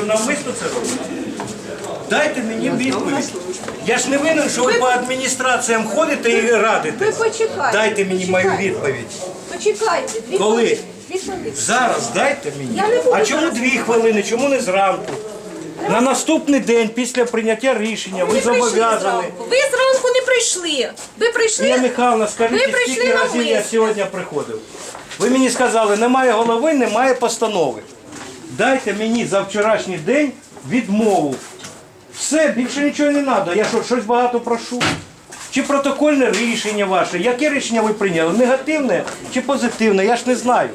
що навмисно це робите? Дайте мені відповідь. Я ж не винен, що ви по адміністраціям ходите і Ви радите. почекайте. Дайте мені мою почекайте. відповідь. Почекайте. Дві Коли? хвилини, Дві хвилини. Зараз дайте мені. Я не буду А чому зараз. дві хвилини? Чому не зранку? На наступний день після прийняття рішення ви прийшли зобов'язані. зранку. Ви зранку не прийшли. Ви прийшли. Ія Михайловна, скажіть, прийшли скільки разів я навмисно. сьогодні приходив? Ви мені сказали, немає голови, немає постанови. Дайте мені за вчорашній день відмову. Все, більше нічого не треба. Я що, щось багато прошу? Чи протокольне рішення ваше? Яке рішення ви прийняли? Негативне чи позитивне? Я ж не знаю.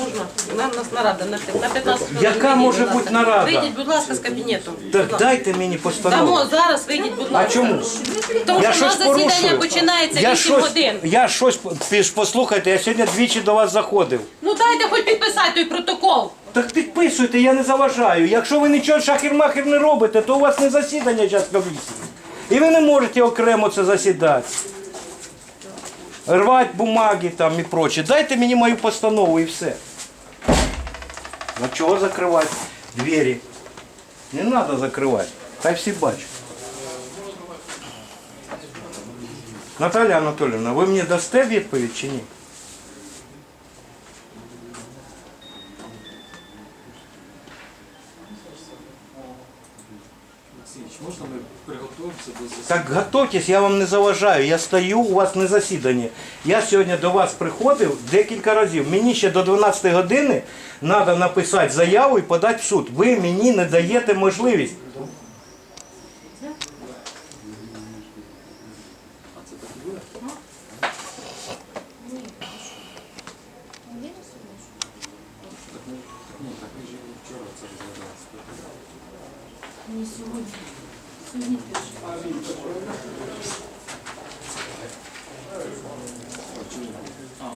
Можна? Нам нас нарада на п'ят- на 15 хвилин. Яка Вийдіть, може ласка. бути нарада? Вийдіть, будь ласка, з кабінету. Так дайте мені постанову. Дамо зараз, вийдіть, будь А ласка. чому? Тому Я що у нас засідання порушую. починається Я 8 щось, годин. я щось послухайте, я сьогодні двічі до вас заходив. Ну дайте хоч підписати той протокол. Так підписуйте, я не заважаю. Якщо ви нічого шахер-махер не робите, то у вас не засідання зараз комісії. І ви не можете окремо це засідати. Рвати бумаги там і проче. Дайте мені мою постанову і все. Ну чого закривати двері? Не треба закривати. Хай всі бачать. Наталя Анатоліївна, ви мені дасте відповідь чи ні? Олексійович, можна ми приготуємося до засідання? Так готуйтесь, я вам не заважаю. Я стою, у вас не засідання. Я сьогодні до вас приходив декілька разів. Мені ще до 12 години треба написати заяву і подати в суд. Ви мені не даєте можливість. Ні, так ми ж вчора це розглядали. Сьогодні. Сьогодні теж.